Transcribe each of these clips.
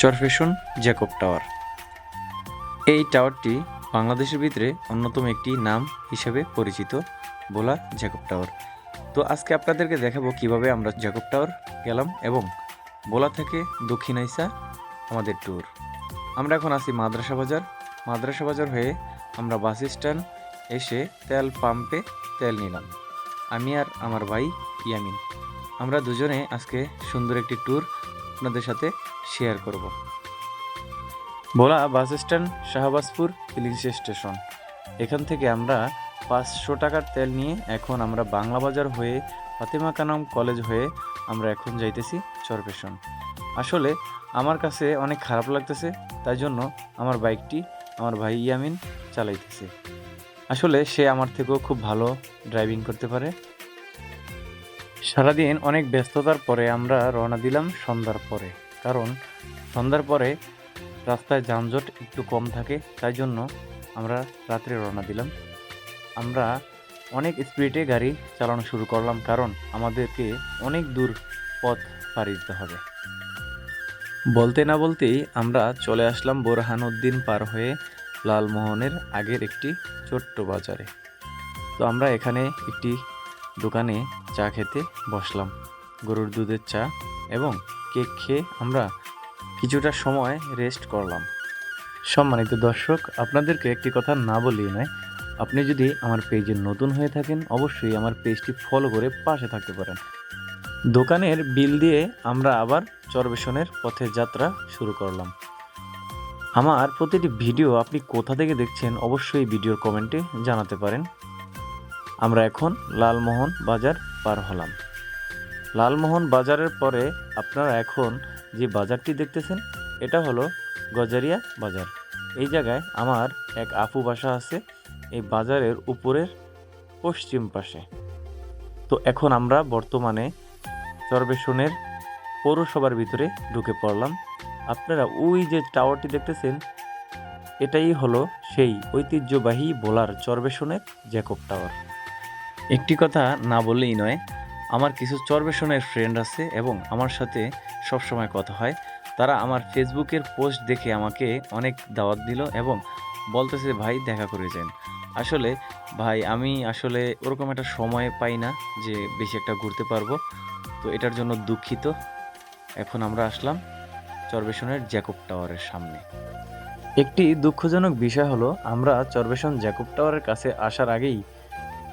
Char Fasson Jacob tower. এই টাওয়ারটি বাংলাদেশের ভিতরে অন্যতম একটি নাম হিসেবে পরিচিত বোলা জ্যাকব টাওয়ার। তো আজকে আপনাদেরকে দেখাবো কীভাবে আমরা জ্যাকব টাওয়ার গেলাম এবং বোলা থেকে দক্ষিণ আইসা আমাদের ট্যুর। আমরা এখন আছি মাদ্রাসা বাজার। মাদ্রাসা বাজার হয়ে আমরা বাস স্ট্যান্ড এসে তেল পাম্পে তেল নিলাম। আমি আর আমার ভাই ইয়ামিন। আমরা দুজনে আজকে সুন্দর একটি ট্যুর আপনাদের সাথে শেয়ার করব। Bhola bus stand, Shahbazpur police station এখান থেকে আমরা পাঁচশো টাকার তেল নিয়ে এখন আমরা বাংলা বাজার হয়ে ফাতেমা কানাম কলেজ হয়ে আমরা এখন যাইতেছি চরপেশন। আসলে আমার কাছে অনেক খারাপ লাগতেছে, তাই জন্য আমার বাইকটি আমার ভাই ইয়ামিন চালাইতেছে। আসলে সে আমার থেকেও খুব ভালো ড্রাইভিং করতে পারে। সারাদিন অনেক ব্যস্ততার পরে আমরা রওনা দিলাম সন্ধ্যার পরে। কারণ সন্ধ্যার পরে রাস্তায় যানজট একটু কম থাকে, তাই জন্য আমরা রাত্রে রওনা দিলাম। আমরা অনেক স্পিডে গাড়ি চালানো শুরু করলাম, কারণ আমাদেরকে অনেক দূর পথ পাড়ি দিতে হবে। বলতে না বলতেই আমরা চলে আসলাম বোরহানউদ্দিন পার হয়ে লালমোহনের আগের একটি ছোট্ট বাজারে। তো আমরা এখানে একটি দোকানে চা খেতে বসলাম। গরুর দুধের চা এবং কেক খেয়ে আমরা কিছুটা সময় রেস্ট করলাম। সম্মানিত দর্শক, আপনাদেরকে একটি কথা না বলিয়ে নয়, আপনি যদি আমার পেজে নতুন হয়ে থাকেন, অবশ্যই আমার পেজটি ফলো করে পাশে থাকতে পারেন। দোকানের বিল দিয়ে আমরা আবার চরবেশনের পথে যাত্রা শুরু করলাম। আমার প্রতিটি ভিডিও আপনি কোথা থেকে দেখছেন, অবশ্যই ভিডিওর কমেন্টে জানাতে পারেন। আমরা এখন লালমোহন বাজার পার হলাম। লালমোহন বাজারের পরে আপনারা এখন যে বাজারটি দেখতেছেন, এটা হলো গজারিয়া বাজার। এই জায়গায় আমার এক আপু বাসা আছে, এই বাজারের উপরের পশ্চিম পাশে। তো এখন আমরা বর্তমানে চরবেশনের পৌরসভার ভিতরে ঢুকে পড়লাম। আপনারা ওই যে টাওয়ারটি দেখতেছেন, এটাই হলো সেই ঐতিহ্যবাহী বোলার চরবেশনের জ্যাকব টাওয়ার। একটি কথা না বললেই নয়, আমার কিছু চরবেশনের ফ্রেন্ড আছে এবং আমার সাথে সবসময় কথা হয়। তারা আমার ফেসবুকের পোস্ট দেখে আমাকে অনেক দাওয়াত দিল এবং বলতেছে, ভাই, দেখা করে যান। আসলে, ভাই, আমি আসলে ওরকম একটা সময় পাই না যে বেশি একটা ঘুরতে পারব। তো এটার জন্য দুঃখিত। এখন আমরা আসলাম চরবেশনের জ্যাকব টাওয়ারের সামনে। একটি দুঃখজনক বিষয় হলো, আমরা চরবেশন জ্যাকব টাওয়ারের কাছে আসার আগেই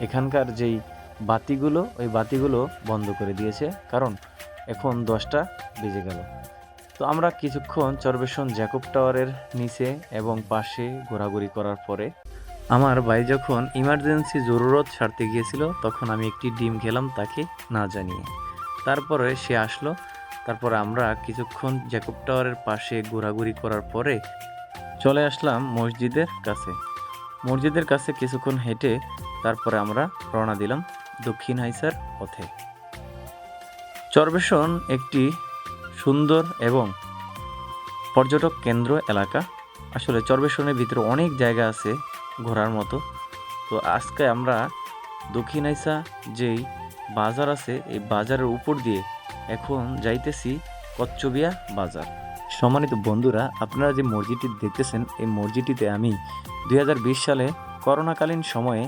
এখানকার যেই বাতিগুলো, ওই বাতিগুলো বন্ধ করে দিয়েছে। কারণ এখন দশটা বেজে গেল। তো আমরা কিছুক্ষণ চরবেশন জ্যাকব টাওয়ারের নিচে এবং পাশে ঘোরাঘুরি করার পরে আমার ভাই যখন ইমার্জেন্সি জরুরত সারতে গিয়েছিল, তখন আমি একটি ডিম খেলাম তাকে না জানিয়ে। তারপরে সে আসলো। তারপরে আমরা কিছুক্ষণ জ্যাকব টাওয়ারের পাশে ঘোরাঘুরি করার পরে চলে আসলাম মসজিদের কাছে। মসজিদের কাছে কিছুক্ষণ হেঁটে তারপরে আমরা রওনা দিলাম দক্ষিণ হাইসার পথে। চরবেশন একটি সুন্দর এবং পর্যটক কেন্দ্র এলাকা। আসলে চরবেশনের ভিতরে অনেক জায়গা আছে ঘোরার মতো। তো আজকে আমরা দক্ষিণ আইসা যেই বাজার আছে, এই বাজারের উপর দিয়ে এখন যাইতেছি কচ্চবিয়া বাজার। সম্মানিত বন্ধুরা, আপনারা যে মসজিদটি দেখতেছেন, এই মসজিদটিতে আমি দুই হাজার বিশ সালে করোনাকালীন সময়ে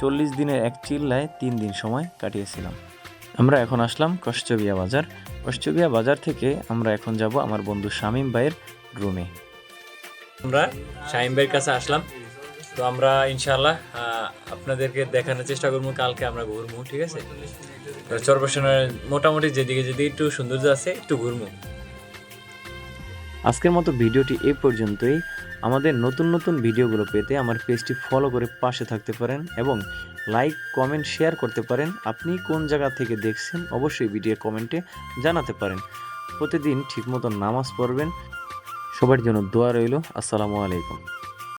চল্লিশ দিনের এক চিল্লায় তিন দিন সময় কাটিয়েছিলাম। আমরা এখন আসলাম কষ্টবিয়া বাজার। কষ্টবিয়া বাজার থেকে আমরা এখন যাব আমার বন্ধু শামীম ভাইয়ের রুমে আমরা শাহিম ভাইয়ের কাছে আসলাম। তো আমরা ইনশাল্লাহ আপনাদেরকে দেখানোর চেষ্টা করব। কালকে আমরা ঘুরবো, ঠিক আছে? চরপেশনের মোটামুটি যেদিকে যেদিকে একটু সৌন্দর্য আছে, একটু ঘুরবো। আজকের মতো ভিডিওটি এ পর্যন্তই। আমাদের নতুন নতুন ভিডিওগুলো পেতে আমার পেজটি ফলো করে পাশে থাকতে পারেন এবং লাইক কমেন্ট শেয়ার করতে পারেন। আপনি কোন জায়গা থেকে দেখছেন অবশ্যই ভিডিও কমেন্টে জানাতে পারেন। প্রতিদিন ঠিকমতো নামাজ পড়বেন। সবার জন্য দোয়া রইল। আসসালামু আলাইকুম।